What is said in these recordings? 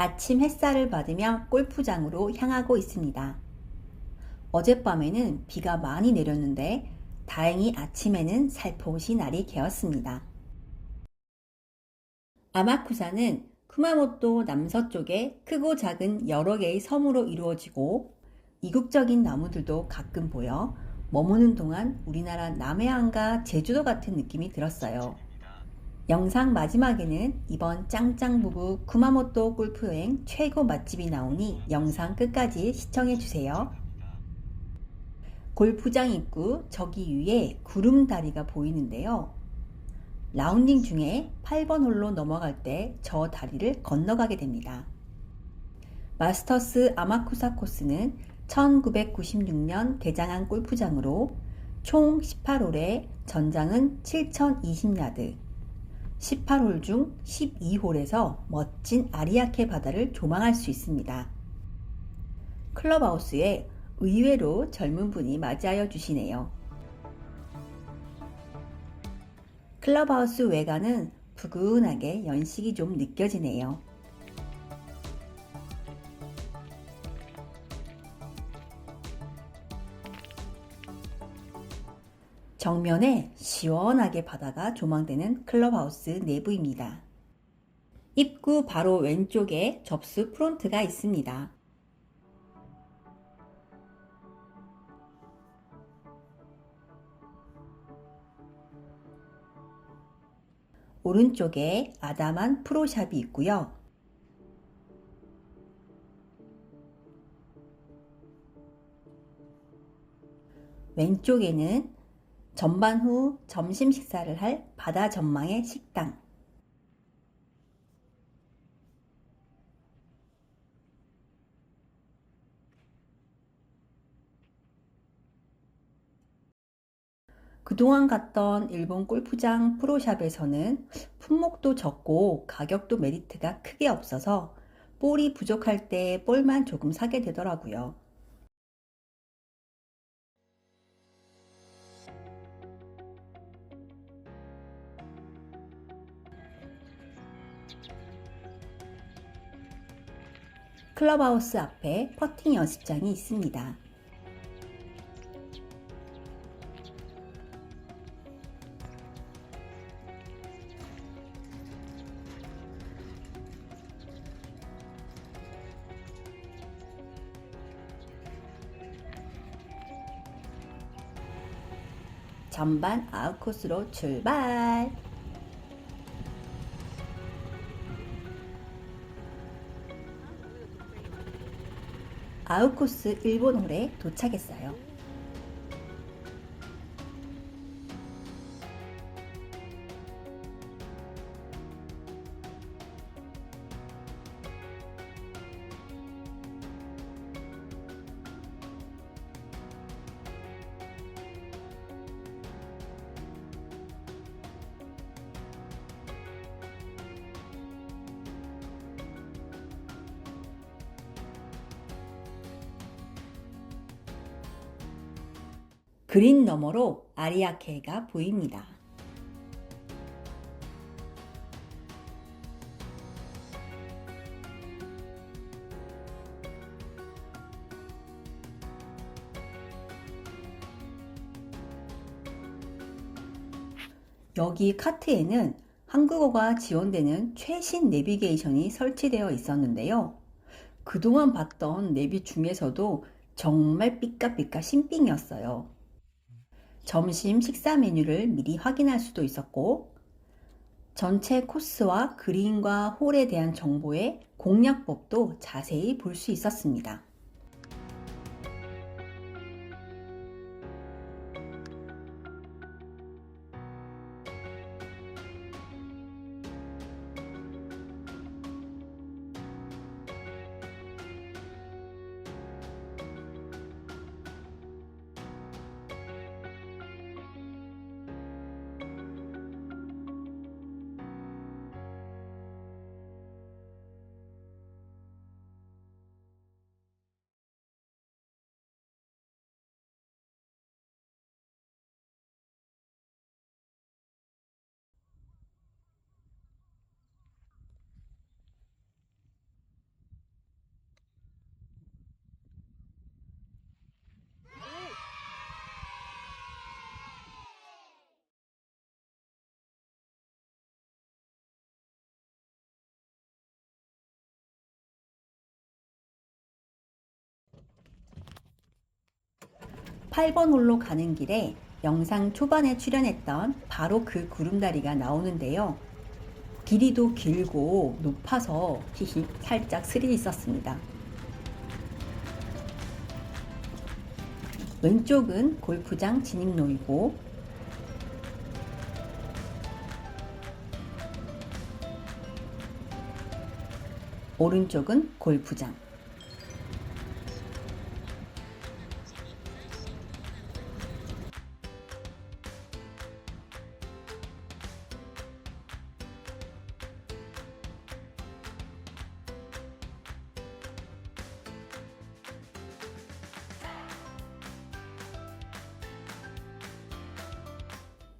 아침 햇살을 받으며 골프장으로 향하고 있습니다. 어젯밤에는 비가 많이 내렸는데 다행히 아침에는 살포시 날이 개었습니다. 아마쿠사는 쿠마모토 남서쪽에 크고 작은 여러 개의 섬으로 이루어지고 이국적인 나무들도 가끔 보여 머무는 동안 우리나라 남해안과 제주도 같은 느낌이 들었어요. 영상 마지막에는 이번 짱짱부부 쿠마모토 골프 여행 최고 맛집이 나오니 영상 끝까지 시청해주세요. 골프장 입구 저기 위에 구름다리가 보이는데요. 라운딩 중에 8번 홀로 넘어갈 때 저 다리를 건너가게 됩니다. 마스터스 아마쿠사 코스는 1996년 개장한 골프장으로 총 18홀에 전장은 7020야드, 18홀 중 12홀에서 멋진 아리아케 바다를 조망할 수 있습니다. 클럽하우스에 의외로 젊은 분이 맞이하여 주시네요. 클럽하우스 외관은 부근하게 연식이 좀 느껴지네요. 정면에 시원하게 바다가 조망되는 클럽하우스 내부입니다. 입구 바로 왼쪽에 접수 프론트가 있습니다. 오른쪽에 아담한 프로샵이 있고요. 왼쪽에는 전반 후 점심 식사를 할 바다 전망의 식당. 그동안 갔던 일본 골프장 프로샵에서는 품목도 적고 가격도 메리트가 크게 없어서 볼이 부족할 때 볼만 조금 사게 되더라고요. 클럽하우스 앞에 퍼팅 연습장이 있습니다. 전반 아웃코스로 출발! 아웃코스 일본 홀에 도착했어요. 그린 너머로 아리아케가 보입니다. 여기 카트에는 한국어가 지원되는 최신 내비게이션이 설치되어 있었는데요. 그동안 봤던 내비 중에서도 정말 삐까삐까 신빙이었어요. 점심 식사 메뉴를 미리 확인할 수도 있었고, 전체 코스와 그린과 홀에 대한 정보의 공략법도 자세히 볼 수 있었습니다. 8번 홀로 가는 길에 영상 초반에 출연했던 바로 그 구름다리가 나오는데요. 길이도 길고 높아서 히히 살짝 스릴 있었습니다. 왼쪽은 골프장 진입로이고 오른쪽은 골프장.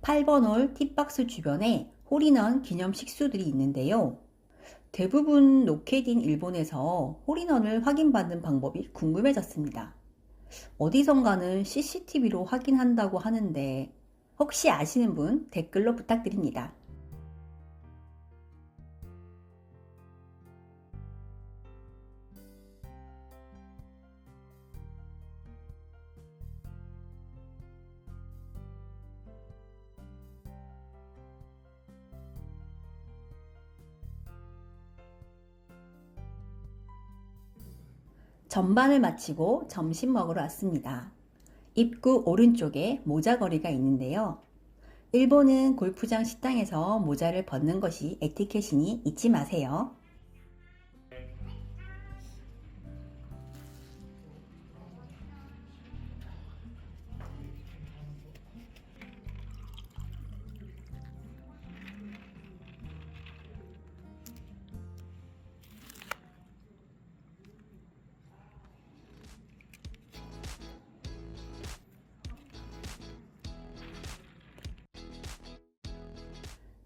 팔번홀 팁박스 주변에 홀인원 기념 식수들이 있는데요. 대부분 로켓인 일본에서 홀인원을 확인받는 방법이 궁금해졌습니다. 어디선가는 CCTV로 확인한다고 하는데 혹시 아시는 분 댓글로 부탁드립니다. 전반을 마치고 점심 먹으러 왔습니다. 입구 오른쪽에 모자거리가 있는데요. 일본은 골프장 식당에서 모자를 벗는 것이 에티켓이니 잊지 마세요.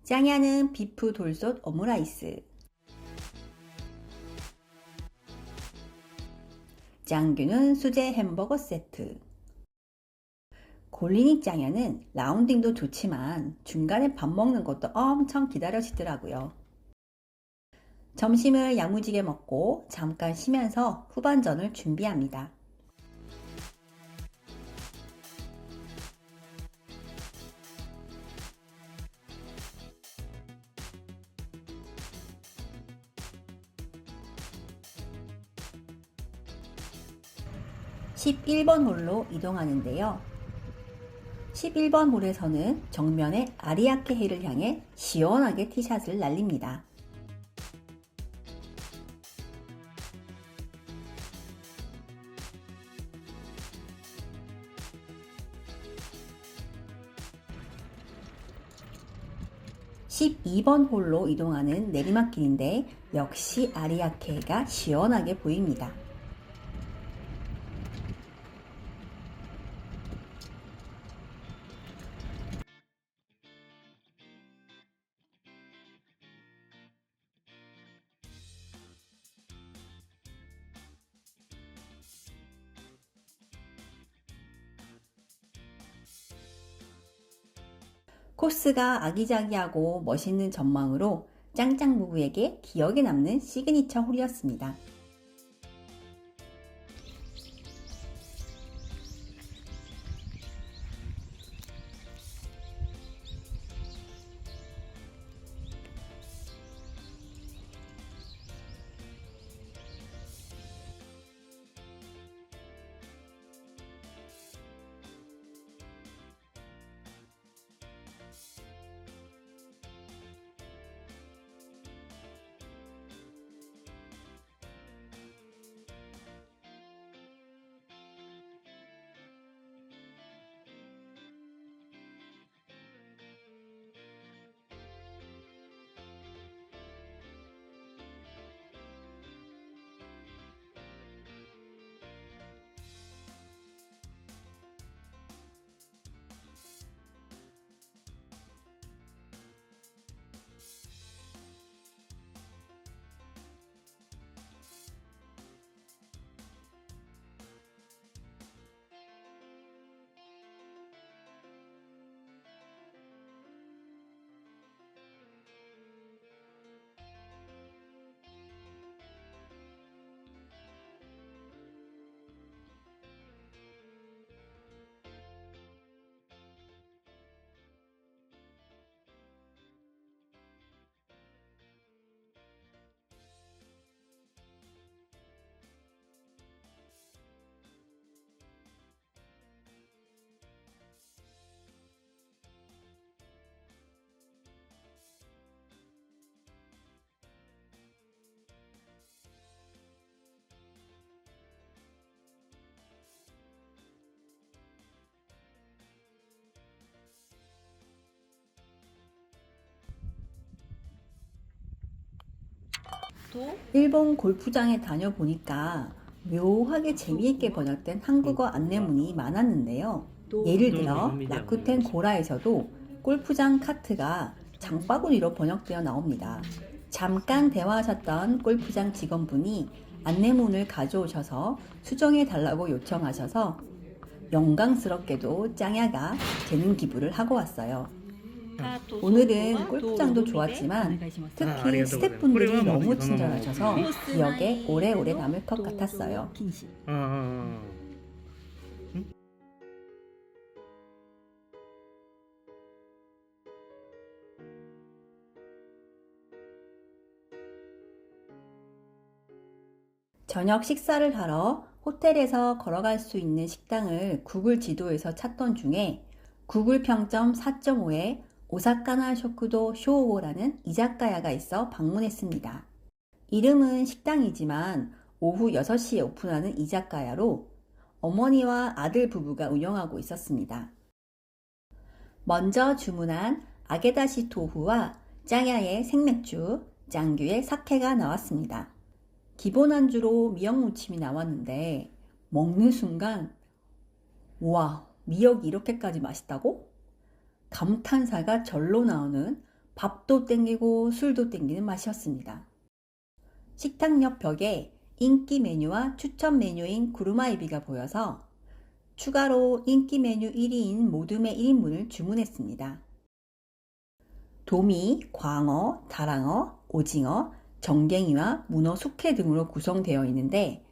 짱야는 비프 돌솥 오므라이스. 짱규는 수제 햄버거 세트. 골리니 짱야는 라운딩도 좋지만 중간에 밥 먹는 것도 엄청 기다려지더라고요. 점심을 야무지게 먹고 잠깐 쉬면서 후반전을 준비합니다. (11번) 홀로 이동하는데요. 11번 홀에서는 정면에 아리아케 해를 향해 시원하게 티샷을 날립니다. (12번) 홀로 이동하는 내리막길인데 역시 아리아케가 시원하게 보입니다. 코스가 아기자기하고 멋있는 전망으로 짱짱 부부에게 기억에 남는 시그니처 홀이었습니다. 일본 골프장에 다녀보니까 묘하게 재미있게 번역된 한국어 안내문이 많았는데요. 도 예를 들어 라쿠텐 고라에서도 골프장 카트가 장바구니로 번역되어 나옵니다. 잠깐 대화하셨던 골프장 직원분이 안내문을 가져오셔서 수정해 달라고 요청하셔서 영광스럽게도 짱야가 재능 기부를 하고 왔어요. 오늘은 골프장도 좋았지만 특히 스태프분들이 너무 친절하셔서 기억에 오래오래 남을 것 같았어요. ああ 저녁 식사를 하러 호텔에서 걸어갈 수 있는 식당을 구글 지도에서 찾던 중에 구글 평점 4.5에 오사카나 쇼쿠도 쇼오라는 이자카야가 있어 방문했습니다. 이름은 식당이지만 오후 6시에 오픈하는 이자카야로 어머니와 아들 부부가 운영하고 있었습니다. 먼저 주문한 아게다시 토후와 짱야의 생맥주, 짱규의 사케가 나왔습니다. 기본 안주로 미역 무침이 나왔는데 먹는 순간 와 미역이 이렇게까지 맛있다고? 감탄사가 절로 나오는 밥도 땡기고 술도 땡기는 맛이었습니다. 식당 옆 벽에 인기 메뉴와 추천 메뉴인 구루마이비가 보여서 추가로 인기 메뉴 1위인 모둠의 1인분을 주문했습니다. 도미, 광어, 다랑어, 오징어, 정갱이와 문어, 숙회 등으로 구성되어 있는데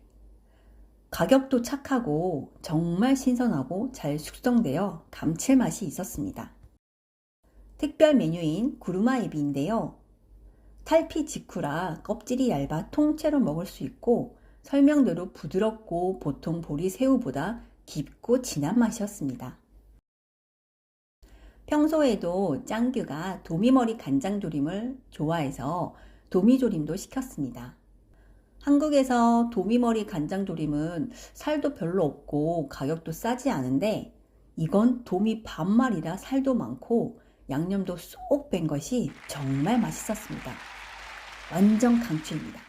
가격도 착하고 정말 신선하고 잘 숙성되어 감칠맛이 있었습니다. 특별 메뉴인 구루마이비인데요. 탈피 직후라 껍질이 얇아 통째로 먹을 수 있고 설명대로 부드럽고 보통 보리새우보다 깊고 진한 맛이었습니다. 평소에도 짱규가 도미머리 간장조림을 좋아해서 도미조림도 시켰습니다. 한국에서 도미머리 간장조림은 살도 별로 없고 가격도 싸지 않은데 이건 도미 반말이라 살도 많고 양념도 쏙 뺀 것이 정말 맛있었습니다. 완전 강추입니다.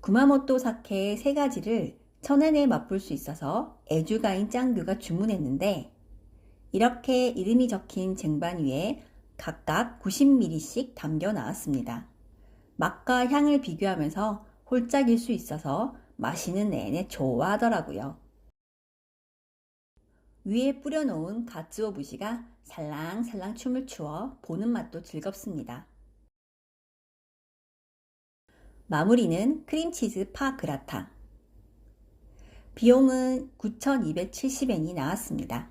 구마모토 사케 세 가지를 천엔에 맛볼 수 있어서 애주가인 짱규가 주문했는데 이렇게 이름이 적힌 쟁반 위에 각각 90ml씩 담겨 나왔습니다. 맛과 향을 비교하면서 홀짝일 수 있어서 마시는 내내 좋아하더라고요. 위에 뿌려놓은 가츠오 부시가 살랑살랑 춤을 추어 보는 맛도 즐겁습니다. 마무리는 크림치즈 파 그라탕. 비용은 9,270엔이 나왔습니다.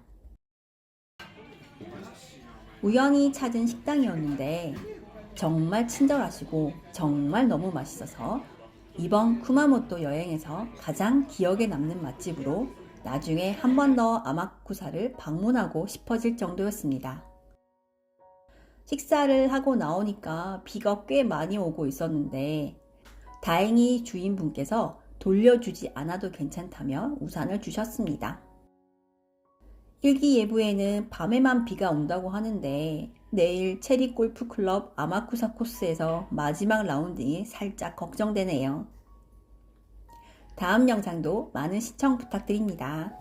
우연히 찾은 식당이었는데 정말 친절하시고 정말 너무 맛있어서 이번 쿠마모토 여행에서 가장 기억에 남는 맛집으로 나중에 한 번 더 아마쿠사를 방문하고 싶어질 정도였습니다. 식사를 하고 나오니까 비가 꽤 많이 오고 있었는데 다행히 주인분께서 돌려주지 않아도 괜찮다며 우산을 주셨습니다. 일기예보에는 밤에만 비가 온다고 하는데 내일 체리 골프 클럽 아마쿠사 코스에서 마지막 라운딩이 살짝 걱정되네요. 다음 영상도 많은 시청 부탁드립니다.